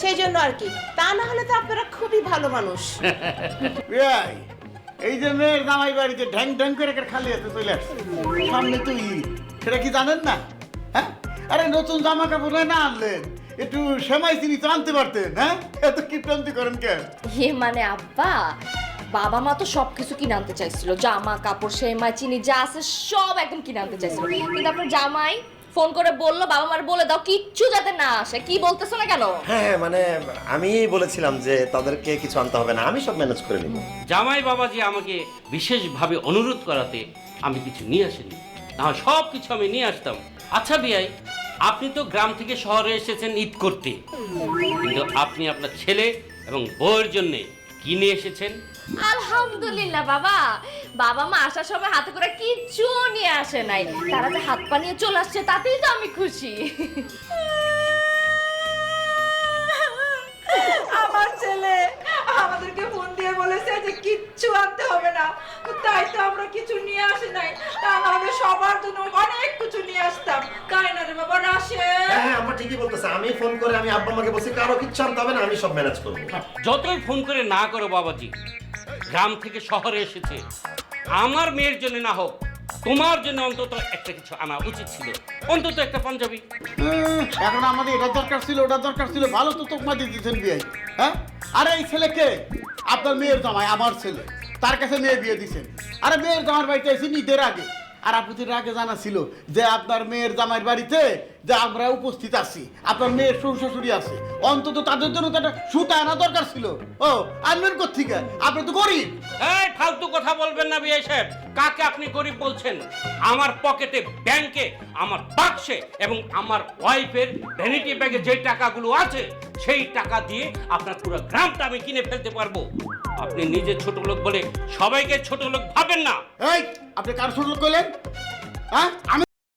সেই জন্য আর কি। তা না হলে তো আপনারা খুবই ভালো মানুষ। এই, এই যে মেয়ের জামাই বাড়িতে ঢ্যাং ঢ্যাং করে একটা খালি আছে চলে আসছে। সামনে তো ঈদ। সেটা কি জানেন না? হ্যাঁ? আরে নতুন জামা কাপড় না আনলেন। একটু সেমাই চিনি তো আনতে পারতেন হ্যাঁ? এত কিপটান্তি করেন কেন? ইয়ে মানে আব্বা বাবা মা তো সব কিছু কিনে আনতে চাইছিল। জামা কাপড় সেমাই চিনি যা আছে সব একদম কিনে আনতে চাইছিল। কিন্তু আপনার জামাই ফোন করে বলল বাবা মার বলে দাও কিচ্ছু যাতে না আসে। কি বলতেছো না কেন? হ্যাঁ হ্যাঁ মানে আমি বলেছিলাম যে তাদেরকে কিছু আনতে হবে না আমি সব ম্যানেজ করে নিব। জামাই বাবাজি আমাকে বিশেষভাবে অনুরোধ করাতে আমি কিছু নিয়ে আসিনি। না হয় সব কিছু আমি নিয়ে আসতাম। আচ্ছা বিয়াই আপনি তো গ্রাম থেকে শহরে এসেছেন ঈদ করতে। কিন্তু আপনি আপনার ছেলে এবং বউয়ের জন্য কি নিয়ে এসেছেন? আলহামদুলিল্লাহ বাবা। বাবা মা আসার সময় হাতে করে কিচ্ছু নিয়ে আসে নাই। তারা যে হাত পা নিয়ে চলে আসছে তাতেই তো আমি খুশি। আমার ছেলে আমাদেরকে ফোন দিয়ে বলেছে যে কিচ্ছু আনতে হবে না। তাই তো আমরা কিছু নিয়ে আসি নাই। তা সবার জন্য অনেক কিছু নিয়ে আসতাম। তাই না রে বাবা রাশে হ্যাঁ হ্যাঁ আমার ঠিকই বলতেছে। আমি ফোন করে আমি আব্বা আমাকে বলছি কারও কিচ্ছু আনতে হবে না আমি সব ম্যানেজ করব। যতই ফোন করে না করো বাবাজি গ্রাম থেকে শহরে এসেছে। আমার মেয়ের জন্য না হোক তোমার জন্য অন্তত একটা কিছু আনা উচিত ছিল। অন্তত একটা পাঞ্জাবি। উম, এখন আমাদের এটা দরকার ছিল ওটা দরকার ছিল। ভালো তো তোকমা দিয়ে দিয়েছেন বিয়ে। হ্যাঁ? আরে এই ছেলেকে আপনার মেয়ের জামাই আমার ছেলে। তার কাছে মেয়ে বিয়ে দিছেন। আরে মেয়ের জামার বাড়িতে এসে ঈদের আগে। আর আপনি তো আগে জানা ছিল যে আপনার মেয়ের জামাইয়ের বাড়িতে যে আমরা উপস্থিত আছি, আপনার মেয়ের শ্বশুর শাশুড়ি আছে, অন্তত তাদের জন্য তো একটা সুতা আনা দরকার ছিল। ও, আনবেন কোথেকে আপনি তো গরিব। এই ফালতু কথা বলবেন না বিয়ে সাহেব। কাকে আপনি গরিব বলছেন? আমার পকেটে ব্যাংকে, আমার বাক্সে এবং আমার ওয়াইফের ভ্যানিটি ব্যাগে যে টাকাগুলো আছে সেই টাকা দিয়ে আপনার পুরো গ্রামটা আমি কিনে ফেলতে পারব। আপনি নিজে ছোট লোক বলে সবাইকে ছোট লোক ভাবেন না। এই, আপনি কার ছোট লোক করলেন হ্যাঁ? আমি